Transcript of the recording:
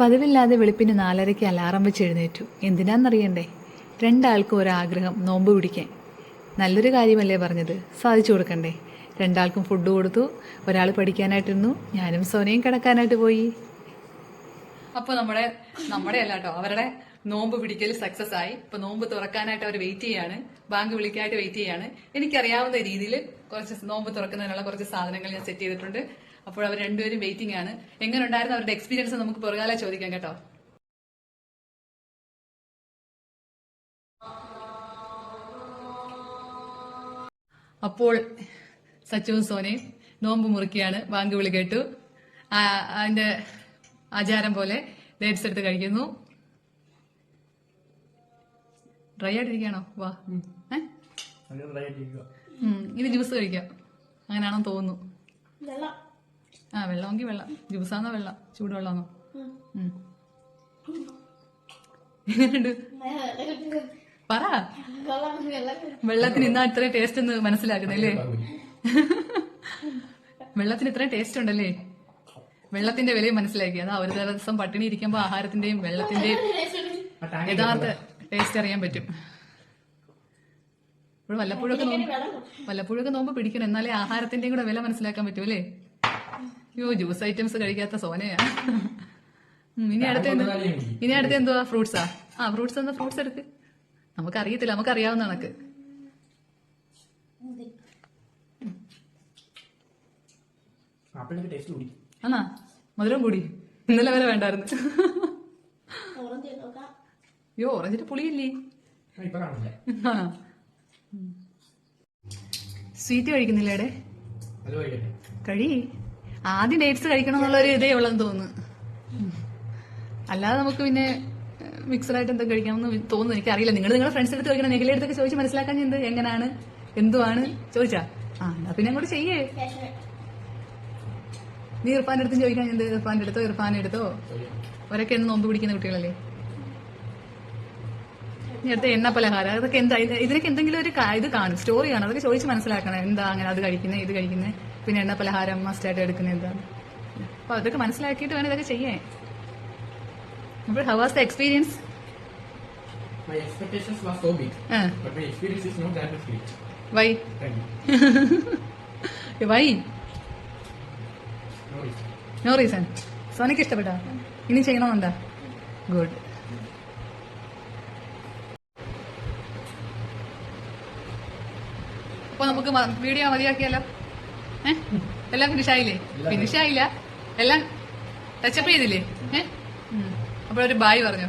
പതിവില്ലാതെ വെളുപ്പിന് നാലരയ്ക്ക് അലാറം വെച്ച് എഴുന്നേറ്റു. എന്തിനാണെന്നറിയണ്ടേ രണ്ടാൾക്കും ഒരാഗ്രഹം നോമ്പ് പിടിക്കാൻ. നല്ലൊരു കാര്യമല്ലേ പറഞ്ഞത്? സാധിച്ചു കൊടുക്കണ്ടേ? രണ്ടാൾക്കും ഫുഡ് കൊടുത്തു. ഒരാൾ പഠിക്കാനായിട്ടിരുന്നു. ഞാനും സോനയും കിടക്കാനായിട്ട് പോയി. അപ്പോൾ നമ്മുടെ നമ്മുടെ അല്ല കേട്ടോ അവരുടെ നോമ്പ് പിടിക്കൽ സക്സസ് ആയി. ഇപ്പൊ നോമ്പ് തുറക്കാനായിട്ട് അവർ വെയിറ്റ് ചെയ്യാണ്. ബാങ്ക് വിളിക്കാനായിട്ട് വെയിറ്റ് ചെയ്യാണ്. എനിക്കറിയാവുന്ന രീതിയിൽ കുറച്ച് നോമ്പ് തുറക്കുന്നതിനുള്ള കുറച്ച് സാധനങ്ങൾ ഞാൻ സെറ്റ് ചെയ്തിട്ടുണ്ട്. അപ്പോൾ അവർ രണ്ടുപേരും വെയിറ്റിംഗ് ആണ്. എങ്ങനെ ഉണ്ടായിരുന്നു അവരുടെ എക്സ്പീരിയൻസ് നമുക്ക് പുറകാലെ ചോദിക്കാം കേട്ടോ. അപ്പോൾ സച്ചുവും സോനയും നോമ്പ് മുറുക്കിയാണ് ബാങ്ക് വിളി കേട്ടു. അതിന്റെ ആചാരം പോലെ ഡേറ്റ്സ് എടുത്ത് കഴിക്കുന്നു. ഡ്രൈ ആയിട്ടിരിക്കണോ വാ. ഇനി ജ്യൂസ് കഴിക്കാം. അങ്ങനെയാണെന്ന് തോന്നുന്നു. ആ വെള്ളമെങ്കിൽ വെള്ളം. ജ്യൂസാന്നോ വെള്ളം. ചൂടുവെള്ളമാണോ പറ. വെള്ളത്തിന് ഇന്നാ ഇത്രയും ടേസ്റ്റ് എന്ന് മനസ്സിലാക്കുന്നല്ലേ വെള്ളത്തിന് ഇത്രയും ടേസ്റ്റ് ഉണ്ടല്ലേ? വെള്ളത്തിന്റെ വിലയും മനസ്സിലാക്കി. അതാ ഒരു ദിവസം പട്ടിണി ഇരിക്കുമ്പോ ആഹാരത്തിന്റെയും വെള്ളത്തിന്റെയും യഥാർത്ഥ ടേസ്റ്റ് അറിയാൻ പറ്റും. ഇപ്പോൾ വല്ലപ്പോഴൊക്കെ നോമ്പ് വല്ലപ്പോഴൊക്കെ നോമ്പ് പിടിക്കണം. എന്നാലേ ആഹാരത്തിന്റെയും കൂടെ വില മനസ്സിലാക്കാൻ പറ്റൂ അല്ലേ? അയ്യോ ജ്യൂസ് ഐറ്റംസ് കഴിക്കാത്ത സോനയാ. ഇനി അടുത്ത ഇനി അടുത്ത എന്തുവാ? ഫ്രൂട്ട്സാ? ആ ഫ്രൂട്ട്സ് എന്താ? ഫ്രൂട്ട്സ് എടുക്ക്. നമുക്ക് അറിയത്തില്ല നമുക്ക് അറിയാവുന്ന കണക്ക് ആണാ? മധുരം കൂടി. ഇന്നലെ വരെ വേണ്ടായിരുന്നു. അയ്യോ ഓറഞ്ചിന്റെ പുളിയില്ലേ? സ്വീറ്റ് കഴിക്കുന്നില്ലേടെ കഴി. ആദ്യം ഡേറ്റ്സ് കഴിക്കണം എന്നുള്ളൊരു ഇതേ ഉള്ളെന്ന് തോന്നുന്നു. അല്ലാതെ നമുക്ക് പിന്നെ മിക്സഡ് ആയിട്ട് എന്താ കഴിക്കാമെന്ന് തോന്നുന്നു. എനിക്ക് അറിയില്ല നിങ്ങൾ നിങ്ങളുടെ ഫ്രണ്ട്സ് എടുത്ത് കഴിക്കണം? നെഗിലെ അടുത്തൊക്കെ ചോദിച്ച് മനസ്സിലാക്കാൻ എന്ത് എങ്ങനെയാണ് എന്തുവാണ്? ചോദിച്ചാ. ആ എന്നാ പിന്നെ അങ്ങോട്ട് ചെയ്യേ. നീ ഇർഫാന്റെ അടുത്തും ചോദിക്കാൻ എന്ത്? ഇർഫാന്റെ അടുത്തോ ഇർഫാന്റെ അടുത്തോ? അവരൊക്കെ എന്ന് നോമ്പ് പിടിക്കുന്ന കുട്ടികളല്ലേ? നേരത്തെ എണ്ണ പലഹാരം അതൊക്കെ എന്താ? ഇത് ഇതിനൊക്കെ എന്തെങ്കിലും ഒരു ഇത് കാണും. സ്റ്റോറി കാണും അതൊക്കെ ചോദിച്ച് മനസ്സിലാക്കണം. എന്താ അങ്ങനെ അത് കഴിക്കുന്നത് ഇത് കഴിക്കുന്നത് പിന്നെ എണ്ണ പലഹാരം മസ്റ്റായിട്ട് എടുക്കുന്നത് എന്താണ് അപ്പൊ അതൊക്കെ മനസ്സിലാക്കിയിട്ട് വേണം ഇതൊക്കെ ചെയ്യേ അപ്പോൾ how was the experience My expectations were so big, but my experience is not that much big. Why Thank you. Why No reason. No reason സോനിക്ക് ഇഷ്ടപ്പെട്ടാ? ഇനി ചെയ്യണമെന്നുണ്ടാ ഗുഡ് അപ്പൊ നമുക്ക് വീഡിയോ മതിയാക്കിയാലോ ഏ? എല്ലാം ഫിനിഷ് ആയില്ലേ? ഫിനിഷ് ആയില്ല. എല്ലാം ടച്ചപ്പ് ചെയ്തില്ലേ? ഏഹ് അപ്പോഴൊരു ബായ് പറഞ്ഞു.